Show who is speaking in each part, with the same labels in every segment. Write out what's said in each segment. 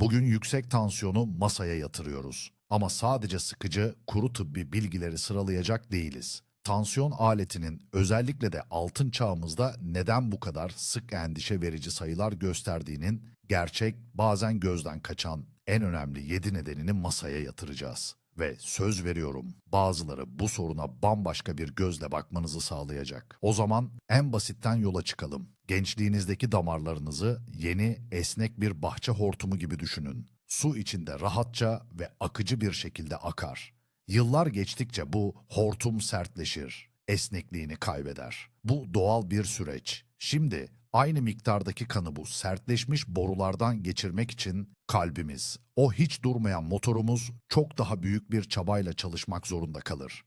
Speaker 1: Bugün yüksek tansiyonu masaya yatırıyoruz. Ama sadece sıkıcı, kuru tıbbi bilgileri sıralayacak değiliz. Tansiyon aletinin özellikle de altın çağımızda neden bu kadar sık endişe verici sayılar gösterdiğinin gerçek, bazen gözden kaçan en önemli 7 nedenini masaya yatıracağız. Ve söz veriyorum bazıları bu soruna bambaşka bir gözle bakmanızı sağlayacak. O zaman en basitten yola çıkalım. Gençliğinizdeki damarlarınızı yeni, esnek bir bahçe hortumu gibi düşünün. Su içinde rahatça ve akıcı bir şekilde akar. Yıllar geçtikçe bu hortum sertleşir, esnekliğini kaybeder. Bu doğal bir süreç. Şimdi aynı miktardaki kanı bu sertleşmiş borulardan geçirmek için kalbimiz, o hiç durmayan motorumuz çok daha büyük bir çabayla çalışmak zorunda kalır.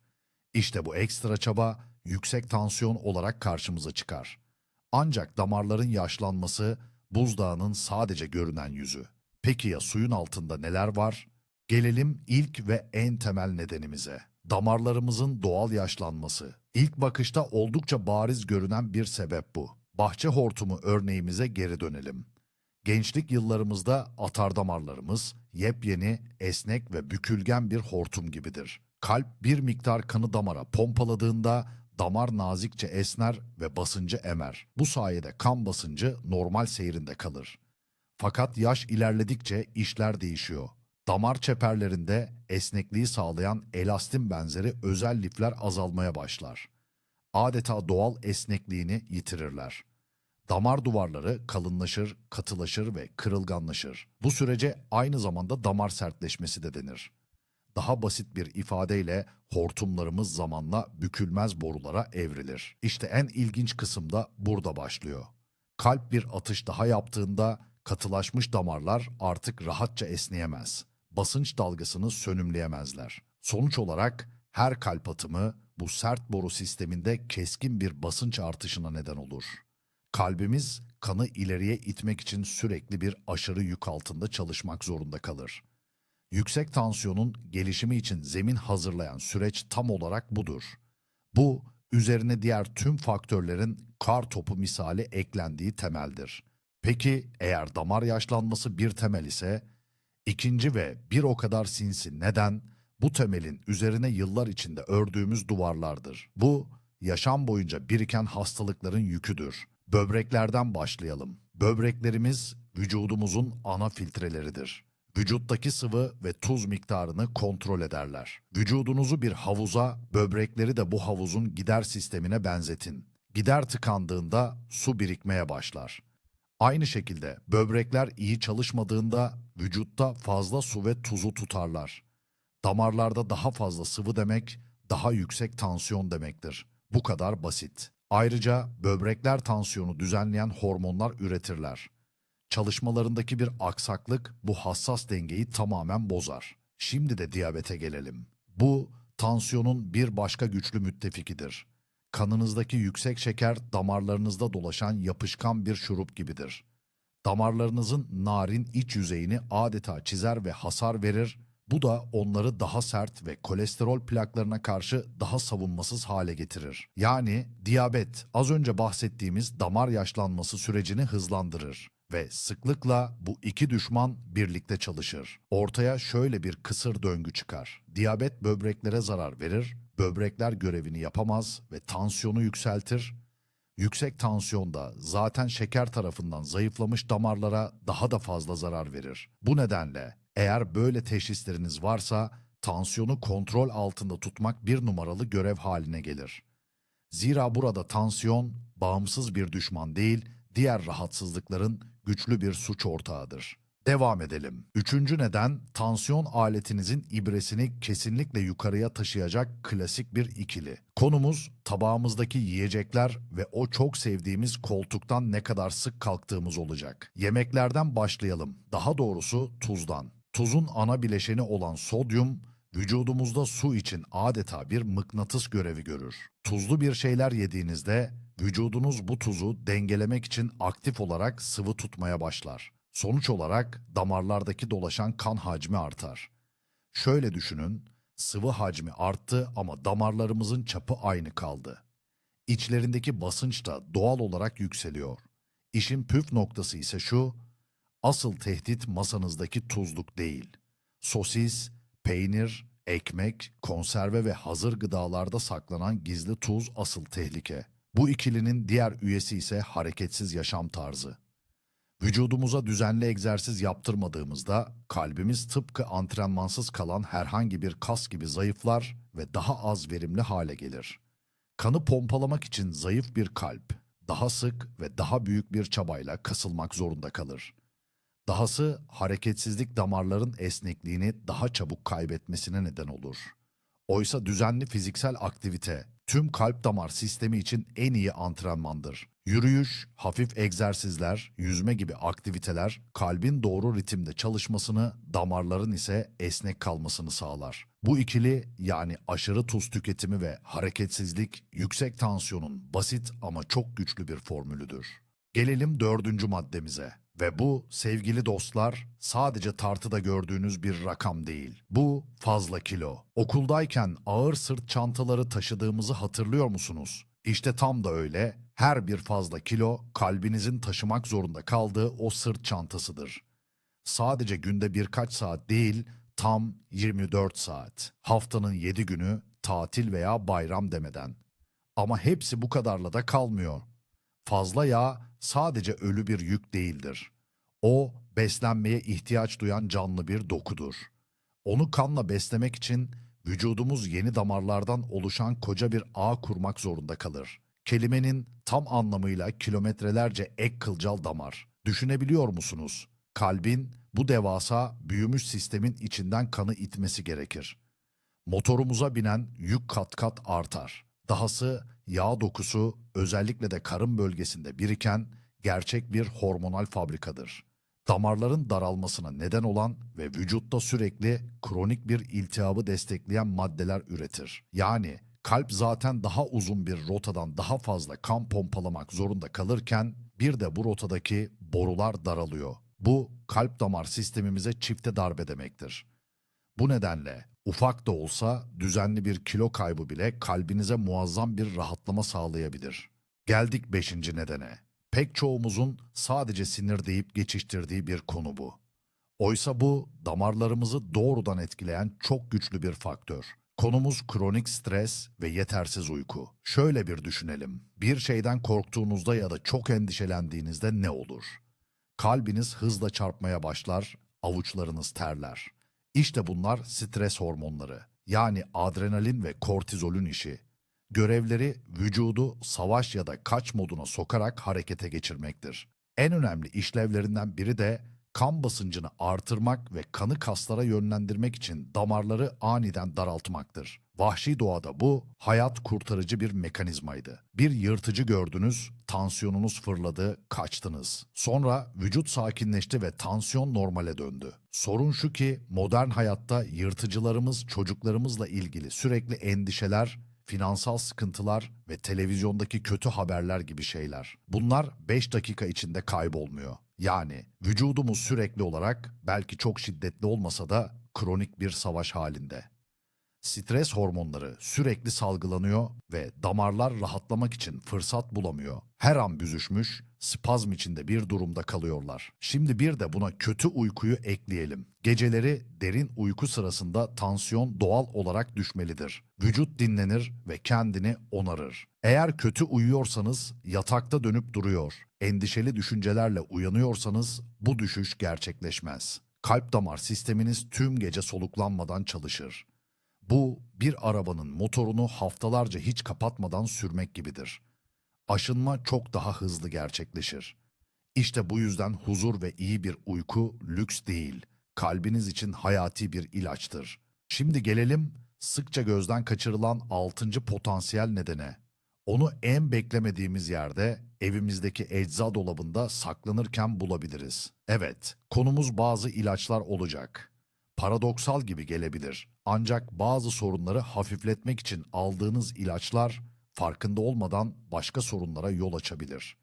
Speaker 1: İşte bu ekstra çaba yüksek tansiyon olarak karşımıza çıkar. Ancak damarların yaşlanması buzdağının sadece görünen yüzü. Peki ya suyun altında neler var? Gelelim ilk ve en temel nedenimize. Damarlarımızın doğal yaşlanması. İlk bakışta oldukça bariz görünen bir sebep bu. Bahçe hortumu örneğimize geri dönelim. Gençlik yıllarımızda atar damarlarımız yepyeni, esnek ve bükülgen bir hortum gibidir. Kalp bir miktar kanı damara pompaladığında damar nazikçe esner ve basıncı emer. Bu sayede kan basıncı normal seyrinde kalır. Fakat yaş ilerledikçe işler değişiyor. Damar çeperlerinde esnekliği sağlayan elastin benzeri özel lifler azalmaya başlar. Adeta doğal esnekliğini yitirirler. Damar duvarları kalınlaşır, katılaşır ve kırılganlaşır. Bu sürece aynı zamanda damar sertleşmesi de denir. Daha basit bir ifadeyle hortumlarımız zamanla bükülmez borulara evrilir. İşte en ilginç kısım da burada başlıyor. Kalp bir atış daha yaptığında katılaşmış damarlar artık rahatça esneyemez. Basınç dalgasını sönümleyemezler. Sonuç olarak her kalp atımı bu sert boru sisteminde keskin bir basınç artışına neden olur. Kalbimiz kanı ileriye itmek için sürekli bir aşırı yük altında çalışmak zorunda kalır. Yüksek tansiyonun gelişimi için zemin hazırlayan süreç tam olarak budur. Bu, üzerine diğer tüm faktörlerin kar topu misali eklendiği temeldir. Peki eğer damar yaşlanması bir temel ise, ikinci ve bir o kadar sinsi neden bu temelin üzerine yıllar içinde ördüğümüz duvarlardır. Bu, yaşam boyunca biriken hastalıkların yüküdür. Böbreklerden başlayalım. Böbreklerimiz vücudumuzun ana filtreleridir. Vücuttaki sıvı ve tuz miktarını kontrol ederler. Vücudunuzu bir havuza, böbrekleri de bu havuzun gider sistemine benzetin. Gider tıkandığında su birikmeye başlar. Aynı şekilde böbrekler iyi çalışmadığında vücutta fazla su ve tuzu tutarlar. Damarlarda daha fazla sıvı demek, daha yüksek tansiyon demektir. Bu kadar basit. Ayrıca böbrekler tansiyonu düzenleyen hormonlar üretirler. Çalışmalarındaki bir aksaklık bu hassas dengeyi tamamen bozar. Şimdi de diyabete gelelim. Bu tansiyonun bir başka güçlü müttefikidir. Kanınızdaki yüksek şeker damarlarınızda dolaşan yapışkan bir şurup gibidir. Damarlarınızın narin iç yüzeyini adeta çizer ve hasar verir. Bu da onları daha sert ve kolesterol plaklarına karşı daha savunmasız hale getirir. Yani diyabet az önce bahsettiğimiz damar yaşlanması sürecini hızlandırır ve sıklıkla bu iki düşman birlikte çalışır. Ortaya şöyle bir kısır döngü çıkar. Diyabet böbreklere zarar verir, böbrekler görevini yapamaz ve tansiyonu yükseltir. Yüksek tansiyonda zaten şeker tarafından zayıflamış damarlara daha da fazla zarar verir. Bu nedenle eğer böyle teşhisleriniz varsa tansiyonu kontrol altında tutmak bir numaralı görev haline gelir. Zira burada tansiyon bağımsız bir düşman değil, diğer rahatsızlıkların güçlü bir suç ortağıdır. Devam edelim. Üçüncü neden tansiyon aletinizin ibresini kesinlikle yukarıya taşıyacak klasik bir ikili. Konumuz tabağımızdaki yiyecekler ve o çok sevdiğimiz koltuktan ne kadar sık kalktığımız olacak. Yemeklerden başlayalım. Daha doğrusu tuzdan. Tuzun ana bileşeni olan sodyum vücudumuzda su için adeta bir mıknatıs görevi görür. Tuzlu bir şeyler yediğinizde vücudunuz bu tuzu dengelemek için aktif olarak sıvı tutmaya başlar. Sonuç olarak damarlardaki dolaşan kan hacmi artar. Şöyle düşünün, sıvı hacmi arttı ama damarlarımızın çapı aynı kaldı. İçlerindeki basınç da doğal olarak yükseliyor. İşin püf noktası ise şu, Asıl tehdit masanızdaki tuzluk değil. Sosis, peynir, ekmek, konserve ve hazır gıdalarda saklanan gizli tuz asıl tehlike. Bu ikilinin diğer üyesi ise hareketsiz yaşam tarzı. Vücudumuza düzenli egzersiz yaptırmadığımızda kalbimiz tıpkı antrenmansız kalan herhangi bir kas gibi zayıflar ve daha az verimli hale gelir. Kanı pompalamak için zayıf bir kalp daha sık ve daha büyük bir çabayla kasılmak zorunda kalır. Dahası hareketsizlik damarların esnekliğini daha çabuk kaybetmesine neden olur. Oysa düzenli fiziksel aktivite tüm kalp damar sistemi için en iyi antrenmandır. Yürüyüş, hafif egzersizler, yüzme gibi aktiviteler kalbin doğru ritimde çalışmasını, damarların ise esnek kalmasını sağlar. Bu ikili yani aşırı tuz tüketimi ve hareketsizlik yüksek tansiyonun basit ama çok güçlü bir formülüdür. Gelelim dördüncü maddemize. Ve bu sevgili dostlar sadece tartıda gördüğünüz bir rakam değil. Bu fazla kilo. Okuldayken ağır sırt çantaları taşıdığımızı hatırlıyor musunuz? İşte tam da öyle. Her bir fazla kilo kalbinizin taşımak zorunda kaldığı o sırt çantasıdır. Sadece günde birkaç saat değil, tam 24 saat. Haftanın 7 günü tatil veya bayram demeden. Ama hepsi bu kadarla da kalmıyor. Fazla yağ sadece ölü bir yük değildir. O, beslenmeye ihtiyaç duyan canlı bir dokudur. Onu kanla beslemek için vücudumuz yeni damarlardan oluşan koca bir ağ kurmak zorunda kalır. Kelimenin tam anlamıyla kilometrelerce ek kılcal damar. Düşünebiliyor musunuz? Kalbin bu devasa büyümüş sistemin içinden kanı itmesi gerekir. Motorumuza binen yük kat kat artar. Dahası yağ dokusu özellikle de karın bölgesinde biriken gerçek bir hormonal fabrikadır. Damarların daralmasına neden olan ve vücutta sürekli kronik bir iltihabı destekleyen maddeler üretir. Yani kalp zaten daha uzun bir rotadan daha fazla kan pompalamak zorunda kalırken bir de bu rotadaki borular daralıyor. Bu kalp damar sistemimize çifte darbe demektir. Bu nedenle ufak da olsa düzenli bir kilo kaybı bile kalbinize muazzam bir rahatlama sağlayabilir. Geldik beşinci nedene. Pek çoğumuzun sadece sinir deyip geçiştirdiği bir konu bu. Oysa bu damarlarımızı doğrudan etkileyen çok güçlü bir faktör. Konumuz kronik stres ve yetersiz uyku. Şöyle bir düşünelim. Bir şeyden korktuğunuzda ya da çok endişelendiğinizde ne olur? Kalbiniz hızla çarpmaya başlar, avuçlarınız terler. İşte bunlar stres hormonları. Yani adrenalin ve kortizolün işi. Görevleri vücudu savaş ya da kaç moduna sokarak harekete geçirmektir. En önemli işlevlerinden biri de kan basıncını artırmak ve kanı kaslara yönlendirmek için damarları aniden daraltmaktır. Vahşi doğada bu hayat kurtarıcı bir mekanizmaydı. Bir yırtıcı gördünüz, tansiyonunuz fırladı, kaçtınız. Sonra vücut sakinleşti ve tansiyon normale döndü. Sorun şu ki modern hayatta yırtıcılarımız çocuklarımızla ilgili sürekli endişeler, finansal sıkıntılar ve televizyondaki kötü haberler gibi şeyler. Bunlar 5 dakika içinde kaybolmuyor. Yani vücudumuz sürekli olarak belki çok şiddetli olmasa da kronik bir savaş halinde. Stres hormonları sürekli salgılanıyor ve damarlar rahatlamak için fırsat bulamıyor. Her an büzüşmüş, spazm içinde bir durumda kalıyorlar. Şimdi bir de buna kötü uykuyu ekleyelim. Geceleri derin uyku sırasında tansiyon doğal olarak düşmelidir. Vücut dinlenir ve kendini onarır. Eğer kötü uyuyorsanız yatakta dönüp duruyor. Endişeli düşüncelerle uyanıyorsanız bu düşüş gerçekleşmez. Kalp damar sisteminiz tüm gece soluklanmadan çalışır. Bu bir arabanın motorunu haftalarca hiç kapatmadan sürmek gibidir. Aşınma çok daha hızlı gerçekleşir. İşte bu yüzden huzur ve iyi bir uyku lüks değil, kalbiniz için hayati bir ilaçtır. Şimdi gelelim sıkça gözden kaçırılan altıncı potansiyel nedene. Onu en beklemediğimiz yerde evimizdeki ecza dolabında saklanırken bulabiliriz. Evet, konumuz bazı ilaçlar olacak. Paradoksal gibi gelebilir. Ancak bazı sorunları hafifletmek için aldığınız ilaçlar farkında olmadan başka sorunlara yol açabilir.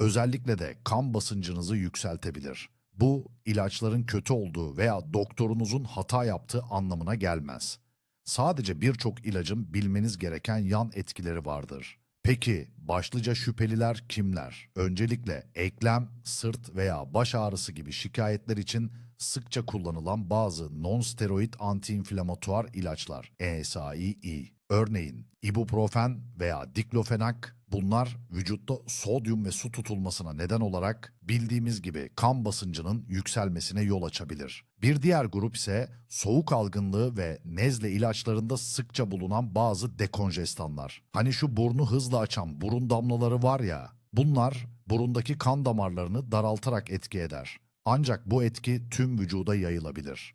Speaker 1: Özellikle de kan basıncınızı yükseltebilir. Bu ilaçların kötü olduğu veya doktorunuzun hata yaptığı anlamına gelmez. Sadece birçok ilacın bilmeniz gereken yan etkileri vardır. Peki başlıca şüpheliler kimler? Öncelikle eklem, sırt veya baş ağrısı gibi şikayetler için sıkça kullanılan bazı non-steroid antiinflamatuar ilaçlar (NSAID). Örneğin ibuprofen veya diklofenak bunlar vücutta sodyum ve su tutulmasına neden olarak bildiğimiz gibi kan basıncının yükselmesine yol açabilir. Bir diğer grup ise soğuk algınlığı ve nezle ilaçlarında sıkça bulunan bazı dekonjestanlar. Hani şu burnu hızla açan burun damlaları var ya, bunlar burundaki kan damarlarını daraltarak etki eder. Ancak bu etki tüm vücuda yayılabilir.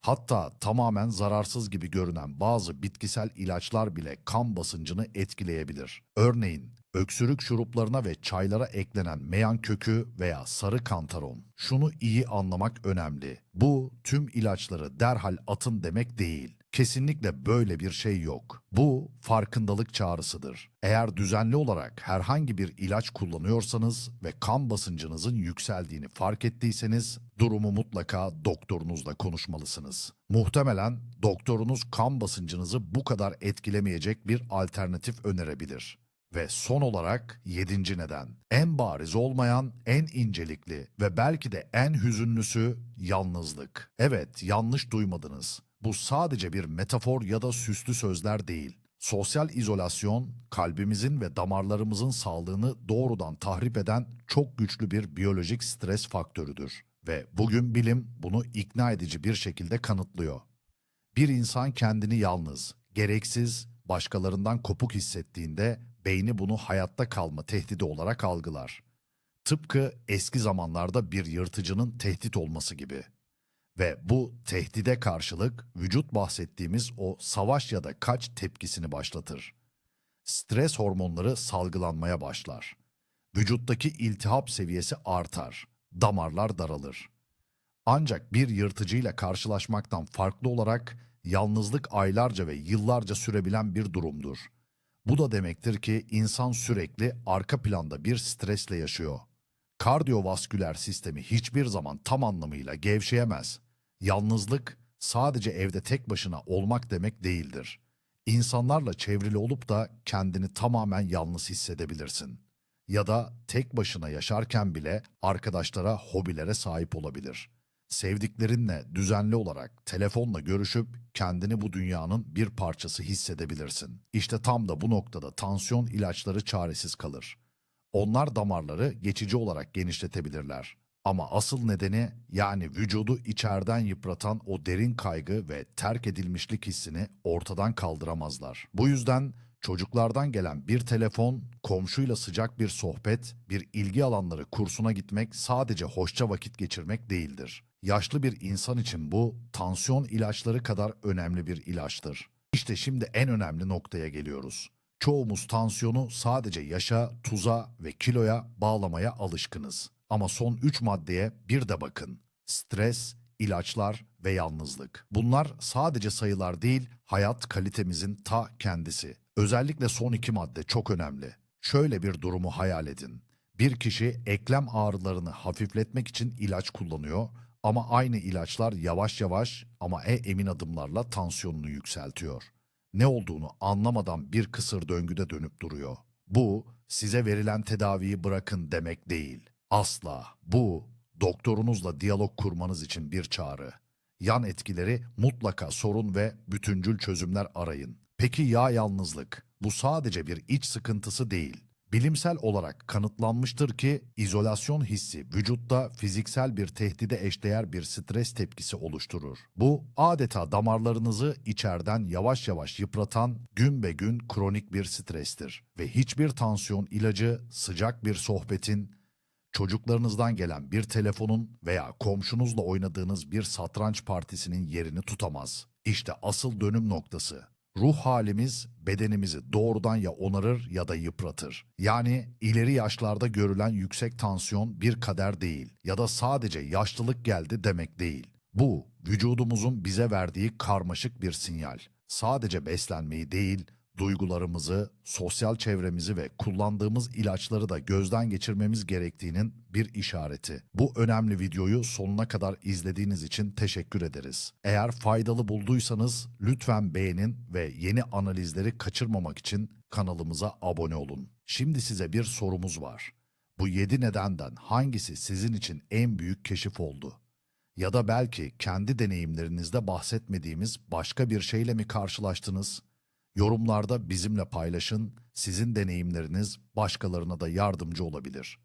Speaker 1: Hatta tamamen zararsız gibi görünen bazı bitkisel ilaçlar bile kan basıncını etkileyebilir. Örneğin öksürük şuruplarına ve çaylara eklenen meyan kökü veya sarı kantaron. Şunu iyi anlamak önemli. Bu tüm ilaçları derhal atın demek değil. Kesinlikle böyle bir şey yok. Bu farkındalık çağrısıdır. Eğer düzenli olarak herhangi bir ilaç kullanıyorsanız ve kan basıncınızın yükseldiğini fark ettiyseniz durumu mutlaka doktorunuzla konuşmalısınız. Muhtemelen doktorunuz kan basıncınızı bu kadar etkilemeyecek bir alternatif önerebilir. Ve son olarak yedinci neden. En bariz olmayan, en incelikli ve belki de en hüzünlüsü yalnızlık. Evet, yanlış duymadınız. Bu sadece bir metafor ya da süslü sözler değil. Sosyal izolasyon, kalbimizin ve damarlarımızın sağlığını doğrudan tahrip eden çok güçlü bir biyolojik stres faktörüdür. Ve bugün bilim bunu ikna edici bir şekilde kanıtlıyor. Bir insan kendini yalnız, gereksiz, başkalarından kopuk hissettiğinde beyni bunu hayatta kalma tehdidi olarak algılar. Tıpkı eski zamanlarda bir yırtıcının tehdit olması gibi. Ve bu tehdide karşılık vücut bahsettiğimiz o savaş ya da kaç tepkisini başlatır. Stres hormonları salgılanmaya başlar. Vücuttaki iltihap seviyesi artar, damarlar daralır. Ancak bir yırtıcıyla karşılaşmaktan farklı olarak yalnızlık aylarca ve yıllarca sürebilen bir durumdur. Bu da demektir ki insan sürekli arka planda bir stresle yaşıyor. Kardiyovasküler sistemi hiçbir zaman tam anlamıyla gevşeyemez. Yalnızlık sadece evde tek başına olmak demek değildir. İnsanlarla çevrili olup da kendini tamamen yalnız hissedebilirsin. Ya da tek başına yaşarken bile arkadaşlara, hobilere sahip olabilir. Sevdiklerinle düzenli olarak telefonla görüşüp kendini bu dünyanın bir parçası hissedebilirsin. İşte tam da bu noktada tansiyon ilaçları çaresiz kalır. Onlar damarları geçici olarak genişletebilirler. Ama asıl nedeni yani vücudu içeriden yıpratan o derin kaygı ve terk edilmişlik hissini ortadan kaldıramazlar. Bu yüzden çocuklardan gelen bir telefon, komşuyla sıcak bir sohbet, bir ilgi alanları kursuna gitmek sadece hoşça vakit geçirmek değildir. Yaşlı bir insan için bu tansiyon ilaçları kadar önemli bir ilaçtır. İşte şimdi en önemli noktaya geliyoruz. Çoğumuz tansiyonu sadece yaşa, tuza ve kiloya bağlamaya alışkınız. Ama son 3 maddeye bir de bakın. Stres, ilaçlar ve yalnızlık. Bunlar sadece sayılar değil, hayat kalitemizin ta kendisi. Özellikle son iki madde çok önemli. Şöyle bir durumu hayal edin. Bir kişi eklem ağrılarını hafifletmek için ilaç kullanıyor ama aynı ilaçlar yavaş yavaş ama e emin adımlarla tansiyonunu yükseltiyor. Ne olduğunu anlamadan bir kısır döngüde dönüp duruyor. Bu size verilen tedaviyi bırakın demek değil. Asla. Bu doktorunuzla diyalog kurmanız için bir çağrı. Yan etkileri mutlaka sorun ve bütüncül çözümler arayın. Peki ya yalnızlık? Bu sadece bir iç sıkıntısı değil. Bilimsel olarak kanıtlanmıştır ki izolasyon hissi vücutta fiziksel bir tehdide eşdeğer bir stres tepkisi oluşturur. Bu adeta damarlarınızı içeriden yavaş yavaş yıpratan gün be gün kronik bir strestir ve hiçbir tansiyon ilacı, sıcak bir sohbetin, çocuklarınızdan gelen bir telefonun veya komşunuzla oynadığınız bir satranç partisinin yerini tutamaz. İşte asıl dönüm noktası. Ruh halimiz bedenimizi doğrudan ya onarır ya da yıpratır. Yani ileri yaşlarda görülen yüksek tansiyon bir kader değil ya da sadece yaşlılık geldi demek değil. Bu vücudumuzun bize verdiği karmaşık bir sinyal. Sadece beslenmeyi değil, duygularımızı, sosyal çevremizi ve kullandığımız ilaçları da gözden geçirmemiz gerektiğinin bir işareti. Bu önemli videoyu sonuna kadar izlediğiniz için teşekkür ederiz. Eğer faydalı bulduysanız lütfen beğenin ve yeni analizleri kaçırmamak için kanalımıza abone olun. Şimdi size bir sorumuz var. Bu 7 nedenden hangisi sizin için en büyük keşif oldu? Ya da belki kendi deneyimlerinizde bahsetmediğimiz başka bir şeyle mi karşılaştınız? Yorumlarda bizimle paylaşın, sizin deneyimleriniz başkalarına da yardımcı olabilir.